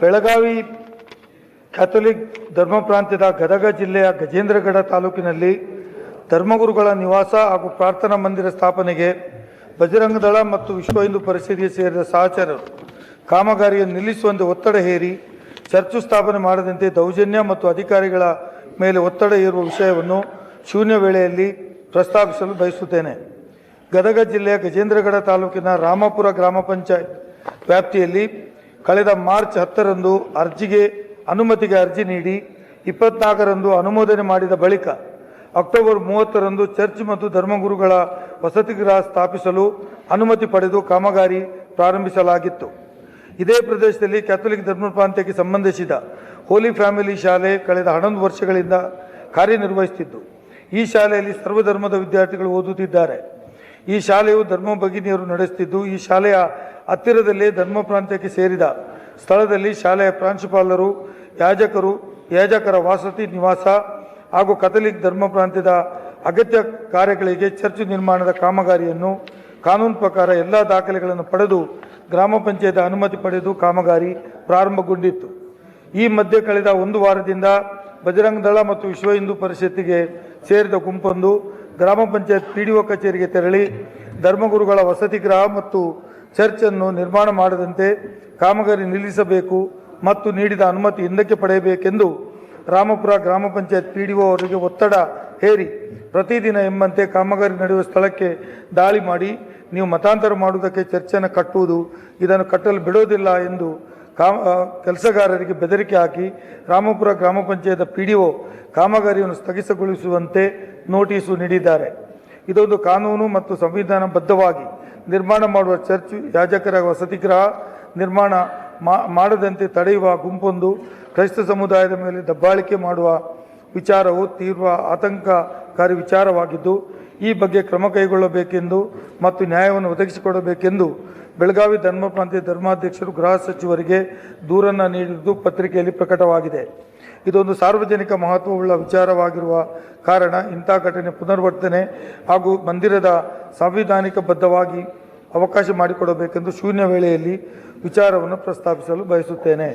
Belagavi Catholic ಧರ್ಮ ಪ್ರಾಂತ್ಯದ ಗದಗ ಜಿಲ್ಲೆಯ ಗಜೇಂದ್ರಗಡ ತಾಲೂಕಿನಲ್ಲಿ ಧರ್ಮಗುರುಗಳ ನಿವಾಸ ಹಾಗೂ ಪ್ರಾರ್ಥನಾ ಮಂದಿರ ಸ್ಥಾಪನೆಗೆ ಬಜರಂಗ ದಳ ಮತ್ತು ವಿಶ್ವ ಹಿಂದೂ ಪರಿಷತ್ಗೆ ಸೇರಿದ ಸಹಚರರು ಕಾಮಗಾರಿಯನ್ನು ನಿಲ್ಲಿಸುವಂತೆ ಒತ್ತಡ ಹೇರಿ ಚರ್ಚು ಸ್ಥಾಪನೆ ಮಾಡದಂತೆ ದೌರ್ಜನ್ಯ ಮತ್ತು ಅಧಿಕಾರಿಗಳ ಮೇಲೆ ಒತ್ತಡ ಇರುವ ವಿಷಯವನ್ನು ಶೂನ್ಯ ವೇಳೆಯಲ್ಲಿ ಪ್ರಸ್ತಾಪಿಸಲು ಬಯಸುತ್ತೇನೆ. ಗದಗ ಜಿಲ್ಲೆಯ ಗಜೇಂದ್ರಗಡ ತಾಲೂಕಿನ ರಾಮಪುರ ಗ್ರಾಮ ಪಂಚಾಯತ್ ವ್ಯಾಪ್ತಿಯಲ್ಲಿ ಕಳೆದ ಮಾರ್ಚ್ ಹತ್ತರಂದು ಅರ್ಜಿಗೆ ಅನುಮತಿಗೆ ಅರ್ಜಿ ನೀಡಿ ಇಪ್ಪತ್ನಾಲ್ಕರಂದು ಅನುಮೋದನೆ ಮಾಡಿದ ಬಳಿಕ ಅಕ್ಟೋಬರ್ ಮೂವತ್ತರಂದು ಚರ್ಚ್ ಮತ್ತು ಧರ್ಮಗುರುಗಳ ವಸತಿಗೃಹ ಸ್ಥಾಪಿಸಲು ಅನುಮತಿ ಪಡೆದು ಕಾಮಗಾರಿ ಪ್ರಾರಂಭಿಸಲಾಗಿತ್ತು. ಇದೇ ಪ್ರದೇಶದಲ್ಲಿ ಕ್ಯಾಥೋಲಿಕ್ ಧರ್ಮ ಪ್ರಾಂತ್ಯಕ್ಕೆ ಸಂಬಂಧಿಸಿದ ಹೋಲಿ ಫ್ಯಾಮಿಲಿ ಶಾಲೆ ಕಳೆದ ಹನ್ನೊಂದು ವರ್ಷಗಳಿಂದ ಕಾರ್ಯನಿರ್ವಹಿಸುತ್ತಿದ್ದು, ಈ ಶಾಲೆಯಲ್ಲಿ ಸರ್ವಧರ್ಮದ ವಿದ್ಯಾರ್ಥಿಗಳು ಓದುತ್ತಿದ್ದಾರೆ. ಈ ಶಾಲೆಯು ಧರ್ಮ ಭಗಿನಿಯರು ನಡೆಸುತ್ತಿದ್ದು, ಈ ಶಾಲೆಯ ಹತ್ತಿರದಲ್ಲೇ ಧರ್ಮ ಪ್ರಾಂತ್ಯಕ್ಕೆ ಸೇರಿದ ಸ್ಥಳದಲ್ಲಿ ಶಾಲೆಯ ಪ್ರಾಂಶುಪಾಲರು, ಯಾಜಕರು, ಯಾಜಕರ ವಸತಿ ನಿವಾಸ ಹಾಗೂ ಕಥಲಿಕ್ ಧರ್ಮ ಪ್ರಾಂತ್ಯದ ಅಗತ್ಯ ಕಾರ್ಯಗಳಿಗೆ ಚರ್ಚ್ ನಿರ್ಮಾಣದ ಕಾಮಗಾರಿಯನ್ನು ಕಾನೂನು ಪ್ರಕಾರ ಎಲ್ಲ ದಾಖಲೆಗಳನ್ನು ಪಡೆದು ಗ್ರಾಮ ಪಂಚಾಯತ್ ಅನುಮತಿ ಪಡೆದು ಕಾಮಗಾರಿ ಪ್ರಾರಂಭಗೊಂಡಿತ್ತು. ಈ ಮಧ್ಯೆ ಕಳೆದ ಒಂದು ವಾರದಿಂದ ಬಜರಂಗ ದಳ ಮತ್ತು ವಿಶ್ವ ಹಿಂದೂ ಪರಿಷತ್ತಿಗೆ ಸೇರಿದ ಗುಂಪೊಂದು ಗ್ರಾಮ ಪಂಚಾಯತ್ ಪಿ ಡಿ ಒ ಕಚೇರಿಗೆ ತೆರಳಿ ಧರ್ಮಗುರುಗಳ ವಸತಿ ಗೃಹ ಮತ್ತು ಚರ್ಚ್ ಅನ್ನು ನಿರ್ಮಾಣ ಮಾಡದಂತೆ ಕಾಮಗಾರಿ ನಿಲ್ಲಿಸಬೇಕು ಮತ್ತು ನೀಡಿದ ಅನುಮತಿ ಹಿಂದಕ್ಕೆ ಪಡೆಯಬೇಕೆಂದು ರಾಮಪುರ ಗ್ರಾಮ ಪಂಚಾಯತ್ ಪಿ ಡಿ ಒ ಅವರಿಗೆ ಒತ್ತಡ ಹೇರಿ ಪ್ರತಿದಿನ ಎಂಬಂತೆ ಕಾಮಗಾರಿ ನಡೆಯುವ ಸ್ಥಳಕ್ಕೆ ದಾಳಿ ಮಾಡಿ ನೀವು ಮತಾಂತರ ಮಾಡುವುದಕ್ಕೆ ಚರ್ಚೆಯನ್ನು ಕಟ್ಟುವುದು, ಇದನ್ನು ಕಟ್ಟಲು ಬಿಡೋದಿಲ್ಲ ಎಂದು ಕಾಮ ಕೆಲಸಗಾರರಿಗೆ ಬೆದರಿಕೆ ಹಾಕಿ ರಾಮಪುರ ಗ್ರಾಮ ಪಂಚಾಯತ್ ಪಿ ಡಿ ಒ ಕಾಮಗಾರಿಯನ್ನು ಸ್ಥಗಿತಗೊಳಿಸುವಂತೆ ನೋಟಿಸು ನೀಡಿದ್ದಾರೆ. ಇದೊಂದು ಕಾನೂನು ಮತ್ತು ಸಂವಿಧಾನಬದ್ಧವಾಗಿ ನಿರ್ಮಾಣ ಮಾಡುವ ಚರ್ಚ್ ಯಾಜಕರ ವಸತಿ ಗೃಹ ನಿರ್ಮಾಣ ಮಾಡದಂತೆ ತಡೆಯುವ ಗುಂಪೊಂದು ಕ್ರೈಸ್ತ ಸಮುದಾಯದ ಮೇಲೆ ದಬ್ಬಾಳಿಕೆ ಮಾಡುವ ವಿಚಾರವು ತೀವ್ರ ಆತಂಕಕಾರಿ ವಿಚಾರವಾಗಿದ್ದು, ಈ ಬಗ್ಗೆ ಕ್ರಮ ಕೈಗೊಳ್ಳಬೇಕೆಂದು ಮತ್ತು ನ್ಯಾಯವನ್ನು ಒದಗಿಸಿಕೊಡಬೇಕೆಂದು ಬೆಳಗಾವಿ ಧರ್ಮ ಪ್ರಾಂತ್ಯ ಧರ್ಮಾಧ್ಯಕ್ಷರು ಗೃಹ ಸಚಿವರಿಗೆ ದೂರನ್ನು ನೀಡಿದ್ದು ಪತ್ರಿಕೆಯಲ್ಲಿ ಪ್ರಕಟವಾಗಿದೆ. ಇದೊಂದು ಸಾರ್ವಜನಿಕ ಮಹತ್ವವುಳ್ಳ ವಿಚಾರವಾಗಿರುವ ಕಾರಣ ಇಂಥ ಘಟನೆ ಪುನರ್ವರ್ತನೆ ಹಾಗೂ ಮಂದಿರದ ಸಾಂವಿಧಾನಿಕ ಬದ್ಧವಾಗಿ ಅವಕಾಶ ಮಾಡಿಕೊಡಬೇಕೆಂದು ಶೂನ್ಯ ವೇಳೆಯಲ್ಲಿ ವಿಚಾರವನ್ನು ಪ್ರಸ್ತಾಪಿಸಲು ಬಯಸುತ್ತೇನೆ.